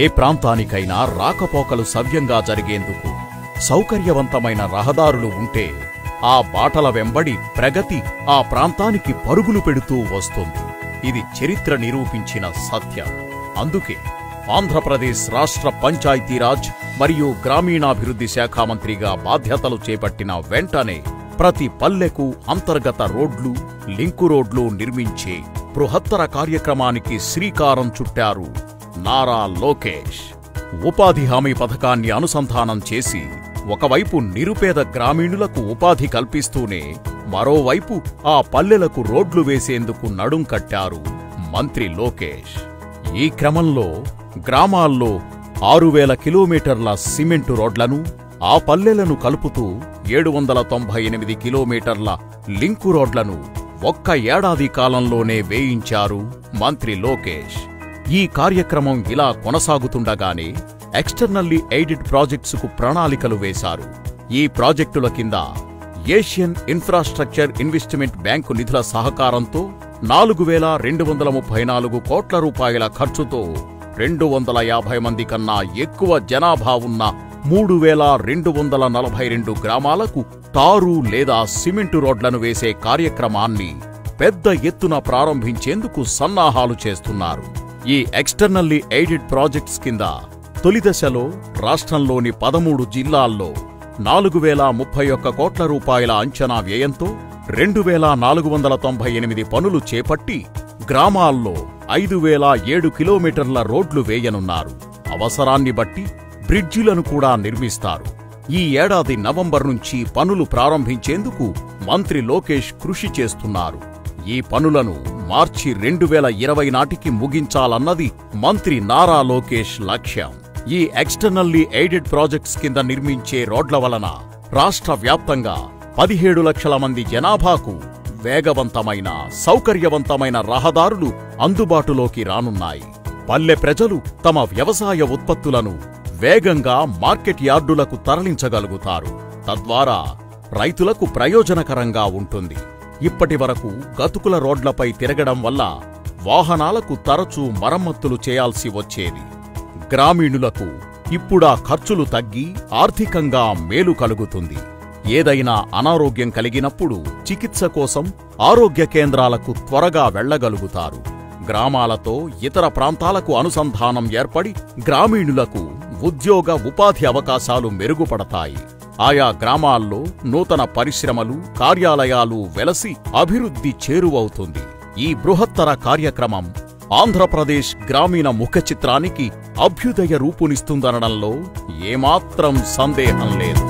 ఏ ప్రాంతానికైనా రాకపోకలు సవ్యంగా జరిగేందుకు సౌకర్యవంతమైన రహదారులు ఉంటే ఆ బాటల వెంబడి ప్రగతి ఆ ప్రాంతానికి పరుగులు పెడుతూ వస్తుంది. ఇది చరిత్ర నిరూపించిన సత్యం. అందుకే ఆంధ్రప్రదేశ్ రాష్ట్ర పంచాయతీరాజ్ మరియు గ్రామీణాభివృద్ధి శాఖ మంత్రిగా బాధ్యతలు చేపట్టిన వెంటనే ప్రతి పల్లెకు అంతర్గత రోడ్లు లింకు రోడ్లు నిర్మించే బృహత్తర కార్యక్రమానికి శ్రీకారం చుట్టారు నారా లోకేష్. ఉపాధి హామీ పథకాన్ని అనుసంధానం చేసి ఒకవైపు నిరుపేద గ్రామీణులకు ఉపాధి కల్పిస్తూనే మరోవైపు ఆ పల్లెలకు రోడ్లు వేసేందుకు నడుం కట్టారు మంత్రి లోకేష్. ఈ క్రమంలో గ్రామాల్లో ఆరు వేల కిలోమీటర్ల సిమెంటు రోడ్లను ఆ పల్లెలను కలుపుతూ ఏడు వందల తొంభై ఎనిమిది కిలోమీటర్ల లింకు రోడ్లను ఒక్క ఏడాది కాలంలోనే వేయించారు మంత్రి లోకేష్. ఈ కార్యక్రమం ఇలా కొనసాగుతుండగానే ఎక్స్టర్నల్లీ ఎయిడెడ్ ప్రాజెక్ట్స్కు ప్రణాళికలు వేశారు. ఈ ప్రాజెక్టుల కింద ఏషియన్ ఇన్ఫ్రాస్ట్రక్చర్ ఇన్వెస్ట్మెంట్ బ్యాంకు నిధుల సహకారంతో నాలుగు వేల రెండు వందల ముప్పై నాలుగు కోట్ల రూపాయల ఖర్చుతో రెండు వందల యాభై మంది కన్నా ఎక్కువ జనాభా ఉన్న మూడు వేల రెండు వందల నలభై రెండు గ్రామాలకు తారు లేదా సిమెంటు రోడ్లను వేసే కార్యక్రమాన్ని పెద్ద ఎత్తున ప్రారంభించేందుకు సన్నాహాలు చేస్తున్నారు. ఈ ఎక్స్టర్నల్లీ ఎయిడెడ్ ప్రాజెక్ట్స్ కింద తొలి దశలో రాష్ట్రంలోని పదమూడు జిల్లాల్లో నాలుగు వేల ముప్పై ఒక్క కోట్ల రూపాయల అంచనా వ్యయంతో రెండు వేల నాలుగు వందల తొంభై ఎనిమిది పనులు చేపట్టి గ్రామాల్లో ఐదు వేల ఏడు కిలోమీటర్ల రోడ్లు వేయనున్నారు. అవసరాన్ని బట్టి బ్రిడ్జిలను కూడా నిర్మిస్తారు. ఈ ఏడాది నవంబర్ నుంచి పనులు ప్రారంభించేందుకు మంత్రి లోకేష్ కృషి చేస్తున్నారు. ఈ పనులను మార్చి రెండు వేల ఇరవై నాటికి ముగించాలన్నది మంత్రి నారా లోకేష్ లక్ష్యం. ఈ ఎక్స్టర్నల్లీ ఎయిడెడ్ ప్రాజెక్ట్స్ కింద నిర్మించే రోడ్ల వలన రాష్ట్ర వ్యాప్తంగా పదిహేడు లక్షల మంది జనాభాకు వేగవంతమైన సౌకర్యవంతమైన రహదారులు అందుబాటులోకి రానున్నాయి. పల్లె ప్రజలు తమ వ్యవసాయ ఉత్పత్తులను వేగంగా మార్కెట్ యార్డులకు తరలించగలుగుతారు. తద్వారా రైతులకు ప్రయోజనకరంగా ఉంటుంది. ఇప్పటి వరకు గతుకుల రోడ్లపై తిరగడం వల్ల వాహనాలకు తరచూ మరమ్మతులు చేయాల్సి వచ్చేది. గ్రామీణులకు ఇప్పుడా ఖర్చులు తగ్గి ఆర్థికంగా మేలు కలుగుతుంది. ఏదైనా అనారోగ్యం కలిగినప్పుడు చికిత్స కోసం ఆరోగ్య కేంద్రాలకు త్వరగా వెళ్ళగలుగుతారు గ్రామాలతో ఇతర ప్రాంతాలకు అనుసంధానం ఏర్పడి గ్రామీణులకు ఉద్యోగ ఉపాధి అవకాశాలు మెరుగుపడతాయి. ఆయా గ్రామాల్లో నూతన పరిశ్రమలు కార్యాలయాలు వెలసి అభివృద్ధి చేరువవుతుంది. ఈ బృహత్తర కార్యక్రమం ఆంధ్రప్రదేశ్ గ్రామీణ ముఖ చిత్రానికి అభ్యుదయ రూపునిస్తుందనడంలో ఏమాత్రం సందేహం లేదు.